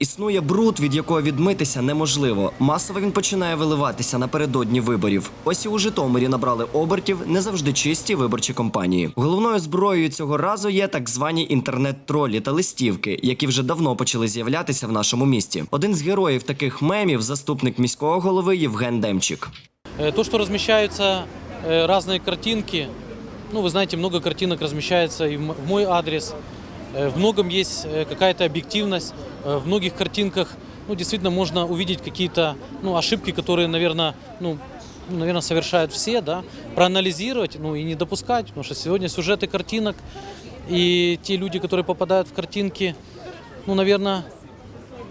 Існує бруд, від якого відмитися неможливо. Масово він починає виливатися напередодні виборів. Ось і у Житомирі набрали обертів не завжди чисті виборчі кампанії. Головною зброєю цього разу є так звані інтернет-тролі та листівки, які вже давно почали з'являтися в нашому місті. Один з героїв таких мемів заступник міського голови Євген Демчик. Э, То, что размещаются э, разные картинки, ну, вы знаете, много картинок размещается и в м- в мой адрес. Э, В многом есть э, какая-то объективность. Э, В многих картинках, ну, действительно, можно увидеть какие-то, ну, ошибки, которые, наверное, ну, ну, наверное, совершают все, да, проанализировать, ну, и не допускать, потому что сегодня сюжеты картинок и те люди, которые попадают в картинки, ну, наверное,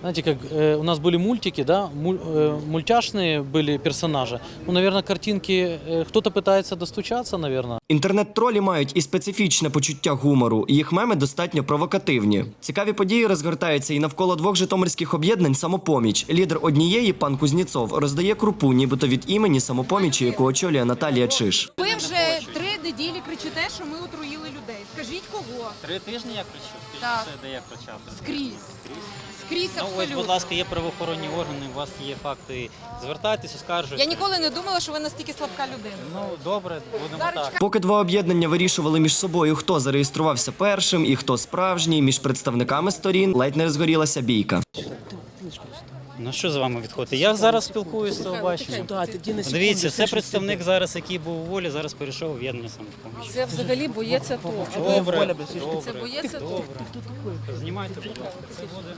знаете, как э, у нас были мультики, да, муль- э, мультяшные были персонажи. Ну, наверное, картинки э, кто-то пытается достучаться, наверное. Інтернет-тролі мають і специфічне почуття гумору. Їх меми достатньо провокативні. Цікаві події розгортаються і навколо двох житомирських об'єднань самопоміч. Лідер однієї, пан Кузніцов, роздає крупу, нібито від імені самопомічі, яку очолює Наталія Чиш. Ви вже три неділі кричите, що ми отруїли людей. Скажіть кого? Три тижні я кричу? Скажіть, Так. все, де я кричав? Скрізь. Скрізь Ну ось, абсолютно. будь ласка, є правоохоронні органи, у вас є факти. Звертайтесь, оскаржуйте. Я ніколи не думала, що ви настільки слабка людина. Ну, добре, будемо Зараз так. Поки два об'єднання вирішували між собою, хто зареєструвався першим і хто справжній, між представниками сторін ледь не розгорілася бійка. Ну що з вами відходити? Я зараз спілкуюся з телебаченням. Дивіться, це представник зараз, який був у волі, зараз перейшов в об'єднання самопоміч. Це взагалі боєць того. Добре, Це добре, боється того. добре. Знімайте, будь ласка, це буде.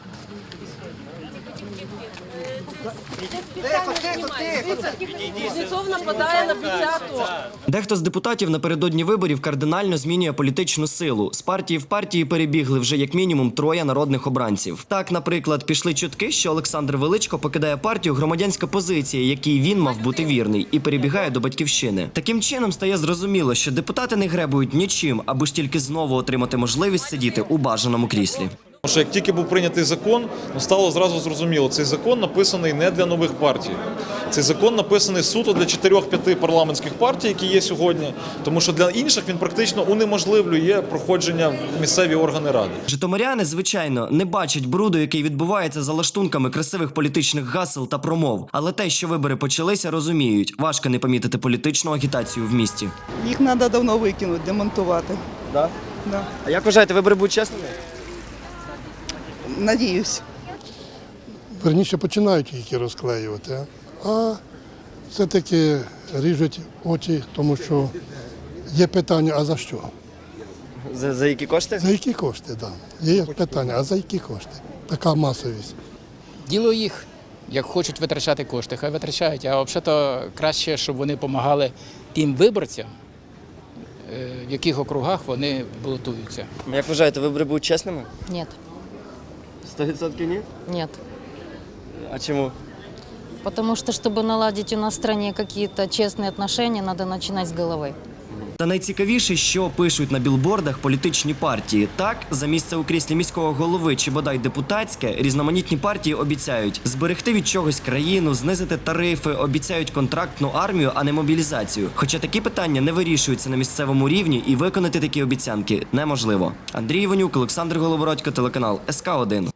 Нападає на Дехто з депутатів напередодні виборів кардинально змінює політичну силу. З партії в партії перебігли вже як мінімум троє народних обранців. Так, наприклад, пішли чутки, що Олександр Величко покидає партію громадянська позиція, якій він мав бути вірний, і перебігає до батьківщини. Таким чином стає зрозуміло, що депутати не гребують нічим, аби ж тільки знову отримати можливість сидіти у бажаному кріслі. Тому що як тільки був прийнятий закон, ну стало зразу зрозуміло, цей закон написаний не для нових партій. Цей закон написаний суто для 4-5 парламентських партій, які є сьогодні, тому що для інших він практично унеможливлює проходження в місцеві органи ради. Житомиряни, звичайно, не бачать бруду, який відбувається за лаштунками красивих політичних гасел та промов. Але те, що вибори почалися, розуміють. Важко не помітити політичну агітацію в місті. Їх треба давно викинути, демонтувати. Да? Да. А як вважаєте, вибори будуть чесними? Надіюсь. Верніше починають тільки розклеювати, а- все-таки ріжуть очі, тому що є питання, а за що? За, за які кошти? За які кошти, так. Да. Є питання, а за які кошти? Така масовість. Діло їх, як хочуть витрачати кошти, хай витрачають. А взагалі краще, щоб вони допомагали тим виборцям, е, в яких округах вони балотуються. Як вважаєте, вибори будуть чесними? Нет, 100% ні? нет. А чому? Потому что, чтобы наладить у нас в стране какие-то честные отношения, надо начинать с головы. Та найцікавіше, що пишуть на білбордах політичні партії. Так, за місце у кріслі міського голови чи бодай депутатське, різноманітні партії обіцяють зберегти від чогось країну, знизити тарифи, обіцяють контрактну армію, а не мобілізацію. Хоча такі питання не вирішуються на місцевому рівні, і виконати такі обіцянки неможливо. Андрій Іванюк, Олександр Голобородько, телеканал СК 1